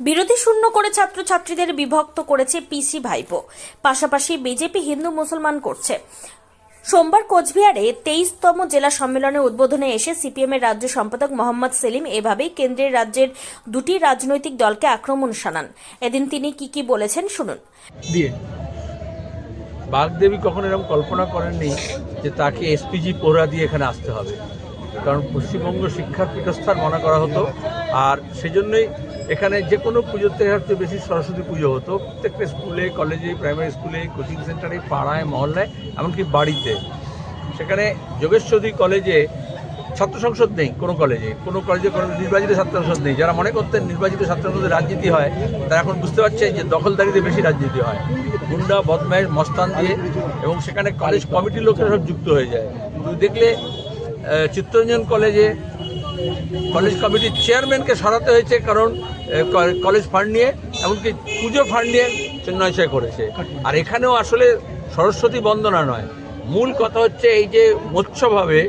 বিরোধী শূন্য করে ছাত্রছাত্রীদের বিভক্ত করেছে পিসি ভাইপো। পাশাপাশি বিজেপি হিন্দু মুসলমান করছে। সোমবার কোচবিহারে তেইশতম জেলা সম্মেলনের উদ্বোধনে এসে সিপিএম এর রাজ্য সম্পাদক মোহাম্মদ সেলিম এভাবেই কেন্দ্রের রাজ্যের দুটি রাজনৈতিক দলকে আক্রমণ শানান। এদিন তিনি কি কি বলেছেন শুনুন। দিয়ে, বাগদেবী কখনো এরকম কল্পনা করেননি যে তাকে এসপিজি পোহরা দিয়ে এখানে আসতে হবে। কারণ পশ্চিমবঙ্গ শিক্ষার পীঠস্থান মনে করা হতো। আর সেজন্যই এখানে যে কোনো পুজোতে সবচেয়ে বেশি সরস্বতী পুজো হতো। প্রত্যেকটা স্কুলে, কলেজে, প্রাইমারি স্কুলে, কোচিং সেন্টারে, পাড়ায়, মহল্লায়, এমনকি বাড়িতে। সেখানে যোগেশ্বরী কলেজে ছাত্র সংসদ নেই, কোনো কলেজে। কোনো কলেজে কোনো নির্বাচিত ছাত্র সংসদ নেই। যারা মনে করতেন নির্বাচিত ছাত্র সংসদে রাজনীতি হয়, তারা এখন বুঝতে পারছে যে দখলদারিতে বেশি রাজনীতি হয়। গুন্ডা, বদমাইশ, মস্তান দিয়ে এবং সেখানে কলেজ কমিটির লোকেরা সব যুক্ত হয়ে যায়। দেখলে চিত্তরঞ্জন কলেজে কলেজ কমিটির চেয়ারম্যানকে সরাতে হয়েছে কারণ কলেজ ফান্ড নিয়ে এমনকি পুজো ফান্ড নিয়ে নয়ছয় করেছে। আর এখানেও আসলে সরস্বতী বন্দনা নয়। মূল কথা হচ্ছে এই যে উৎসব হবে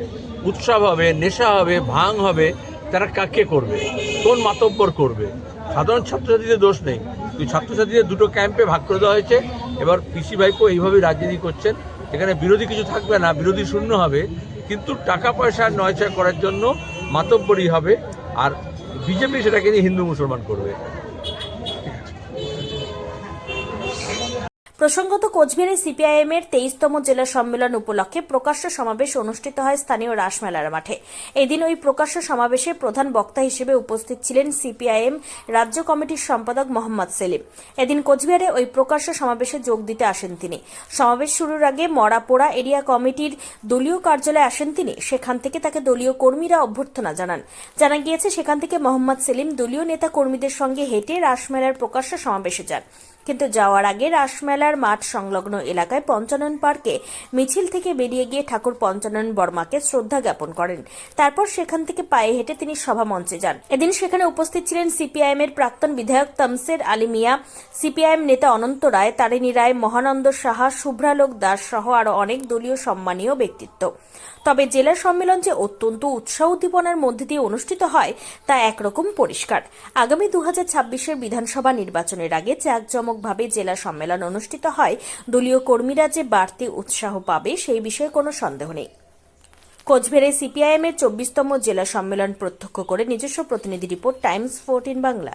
উৎসব হবে নেশা হবে ভাঙ হবে তারা কাকে করবে? কোন মাতব্বর করবে? সাধারণ ছাত্রছাত্রীদের দোষ নেই। কিন্তু ছাত্রছাত্রীদের দুটো ক্যাম্পে ভাগ করে দেওয়া হয়েছে। এবার পিসি ভাইপো এইভাবেই রাজনীতি করছেন। এখানে বিরোধী কিছু থাকবে না বিরোধী শূন্য হবে। কিন্তু টাকা পয়সা নয়ছয় করার জন্য মাতব্বরই হবে আর বিজেপি সেটাকে নিয়ে হিন্দু মুসলমান করবে। প্রসঙ্গত, কোচবিহারে সিপিআইএম এর তেইশতম জেলা সম্মেলন উপলক্ষে প্রকাশ্য সমাবেশ অনুষ্ঠিত হয় স্থানীয় রাসমেলার মাঠে। এদিন ওই প্রকাশ্য সমাবেশে প্রধান বক্তা হিসেবে উপস্থিত ছিলেন সিপিআইএম রাজ্য কমিটির সম্পাদক মোহাম্মদ সেলিম। এদিন কোচবিহারে ওই প্রকাশ্য সমাবেশে যোগ দিতে আসেন তিনি। সমাবেশ শুরুর আগে মরাপোড়া এরিয়া কমিটির দলীয় কার্যালয়ে আসেন তিনি। সেখান থেকে তাকে দলীয় কর্মীরা অভ্যর্থনা জানান। জানা গিয়েছে, সেখান থেকে মোহাম্মদ সেলিম দলীয় নেতা কর্মীদের সঙ্গে হেঁটে রাসমেলার প্রকাশ্য সমাবেশে যান। কিন্তু যাওয়ার আগে রাসমেলার মাঠ সংলগ্ন এলাকায় পঞ্চানন পার্কে মিছিল থেকে বেরিয়ে গিয়ে ঠাকুর পঞ্চানন বর্মাকে শ্রদ্ধা জ্ঞাপন করেন। তারপর সেখান থেকে পায়ে হেঁটে তিনি সভা মঞ্চে যান। এদিন সেখানে উপস্থিত ছিলেন সিপিআইএম এর প্রাক্তন বিধায়ক তমসের আলী মিয়া, সিপিআইএম নেতা অনন্ত রায়, তারিণী রায়, মহানন্দ সাহা, শুভ্রালোক দাস সহ আরও অনেক দলীয় সম্মানীয় ব্যক্তিত্ব। তবে জেলা সম্মেলন যে অত্যন্ত উৎসাহ উদ্দীপনার মধ্যে দিয়ে অনুষ্ঠিত হয়, তা একরকম পরিষ্কার। আগামী দু হাজার বিধানসভা নির্বাচনের আগে জাঁকজমকভাবে জেলা সম্মেলন অনুষ্ঠিত হয়। দলীয় কর্মীরা যে বাড়তি উৎসাহ পাবে, সেই বিষয়ে কোনো সন্দেহ নেই। কোচবিহারে সিপিআইএম এর চব্বিশতম জেলা সম্মেলন প্রত্যক্ষ করে নিজস্ব প্রতিনিধি রিপোর্ট, টাইমস ফোরটিন বাংলা।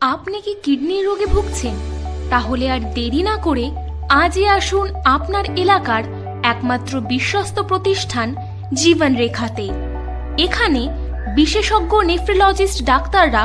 আপনি কি কিডনির রোগে ভুগছেন? তাহলে আর দেরি না করে আজই আসুন আপনার এলাকার একমাত্র বিশ্বস্ত প্রতিষ্ঠান জীবন রেখাতে এখানে বিশেষজ্ঞ নেফ্রোলজিস্ট ডাক্তাররা